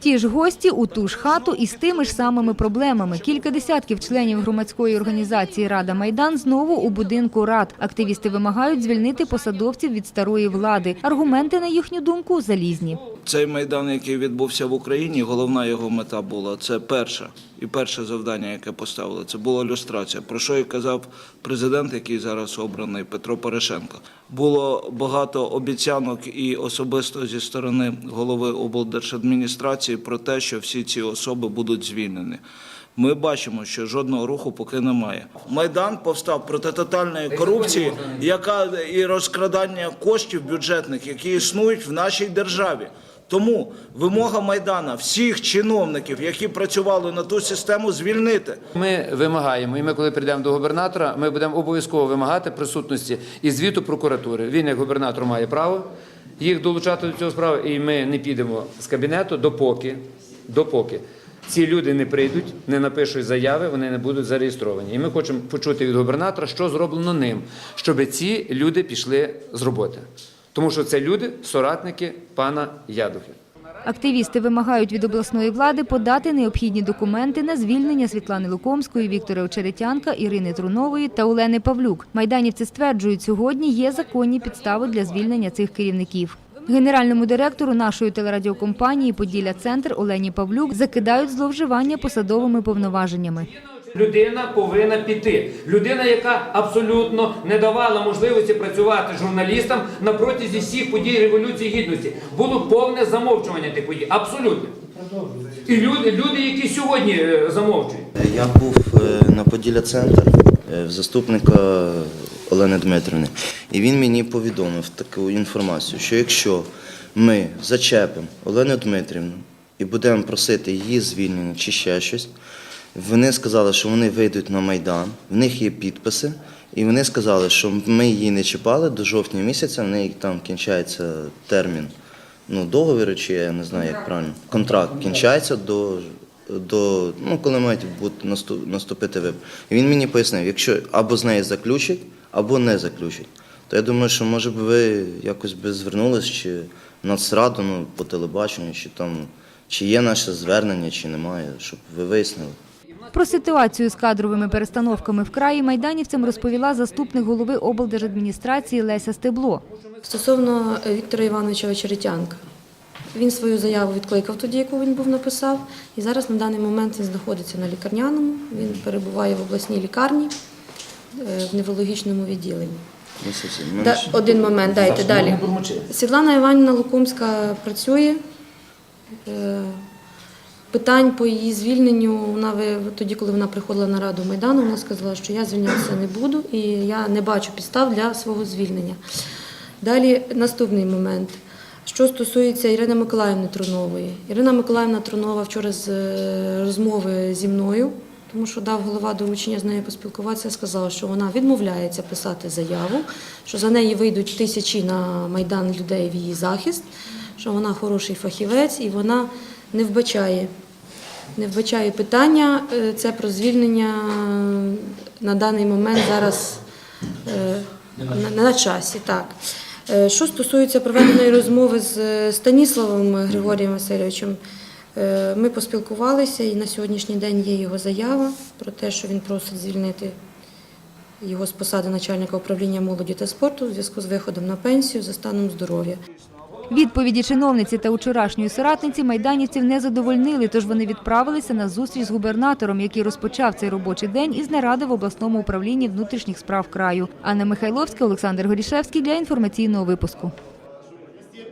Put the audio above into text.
Ті ж гості у ту ж хату із тими ж самими проблемами. Кілька десятків членів громадської організації Рада Майдан знову у будинку рад. Активісти вимагають звільнити посадовців від старої влади. Аргументи, на їхню думку, залізні. Цей майдан, який відбувся в Україні, головна його мета була це перше і перше завдання, яке поставили, це була люстрація. Про що і казав президент, який зараз обраний Петро Порошенко. Було багато обіцянок і особисто зі сторони голови облдержадміністрації про те, що всі ці особи будуть звільнені. Ми бачимо, що жодного руху поки немає. Майдан повстав проти тотальної корупції, яка і розкрадання коштів бюджетних, які існують в нашій державі. Тому вимога майдана всіх чиновників, які працювали на ту систему, звільнити. Ми вимагаємо, і ми, коли прийдемо до губернатора, ми будемо обов'язково вимагати присутності і звіту прокуратури. Він, як губернатор, має право їх долучати до цього справи, і ми не підемо з кабінету допоки, допоки ці люди не прийдуть, не напишуть заяви, вони не будуть зареєстровані. І ми хочемо почути від губернатора, що зроблено ним, щоб ці люди пішли з роботи. Тому що це люди, соратники пана Ядухи. Активісти вимагають від обласної влади подати необхідні документи на звільнення Світлани Лукомської, Віктора Очеретянка, Ірини Трунової та Олени Павлюк. Майданівці стверджують, сьогодні є законні підстави для звільнення цих керівників. Генеральному директору нашої телерадіокомпанії Поділля Центр Олені Павлюк закидають зловживання посадовими повноваженнями. Людина повинна піти. Людина, яка абсолютно не давала можливості працювати журналістам на протязі всіх подій Революції Гідності. Було повне замовчування тих подій. Абсолютно. І люди, люди які сьогодні е, замовчують. Я був е, на Поділля центр е, в заступника Олени Дмитрівни, і він мені повідомив таку інформацію, що якщо ми зачепимо Олену Дмитрівну і будемо просити її звільнення чи ще щось, вони сказали, що вони вийдуть на Майдан, в них є підписи, і вони сказали, що ми її не чіпали до жовтня місяця, в неї там кінчається термін ну, договіру, чи я не знаю, як правильно. Контракт кінчається до, до ну, коли мають бути наступ- наступити вибори. І він мені пояснив, якщо або з нею заключать, або не заключать. То я думаю, що може б ви якось би звернулись чи Нацраду, ну, по телебаченню, чи там чи є наше звернення, чи немає, щоб ви вияснили. Про ситуацію з кадровими перестановками в краї майданівцям розповіла заступник голови облдержадміністрації Леся Стебло. Стосовно е, Віктора Івановича Очеретянка. Він свою заяву відкликав тоді, яку він був написав, і зараз на даний момент він знаходиться на лікарняному. Він перебуває в обласній лікарні е, в неврологічному відділенні. Ну, Да, один момент, дайте далі. Світлана Іванівна Лукомська працює. Питань по її звільненню, вона тоді, коли вона приходила на раду Майдану, вона сказала, що я звільнятися не буду і я не бачу підстав для свого звільнення. Далі наступний момент. Що стосується Ірини Миколаївни Трунової. Ірина Миколаївна Трунова вчора з е, розмови зі мною, тому що дав голова доручення з нею поспілкуватися, сказала, що вона відмовляється писати заяву, що за неї вийдуть тисячі на майдан людей в її захист, що вона хороший фахівець і вона не вбачає. Не вбачає питання. Е, Це про звільнення на даний момент зараз е, на, часі. Так. Е, Що стосується проведеної розмови з Станіславом Григорієм Васильовичем, ми поспілкувалися і на сьогоднішній день є його заява про те, що він просить звільнити його з посади начальника управління молоді та спорту у зв'язку з виходом на пенсію за станом здоров'я. Відповіді чиновниці та учорашньої соратниці майданівців не задовольнили, тож вони відправилися на зустріч з губернатором, який розпочав цей робочий день із наради в обласному управлінні внутрішніх справ краю. Анна Михайловська, Олександр Горішевський для інформаційного випуску.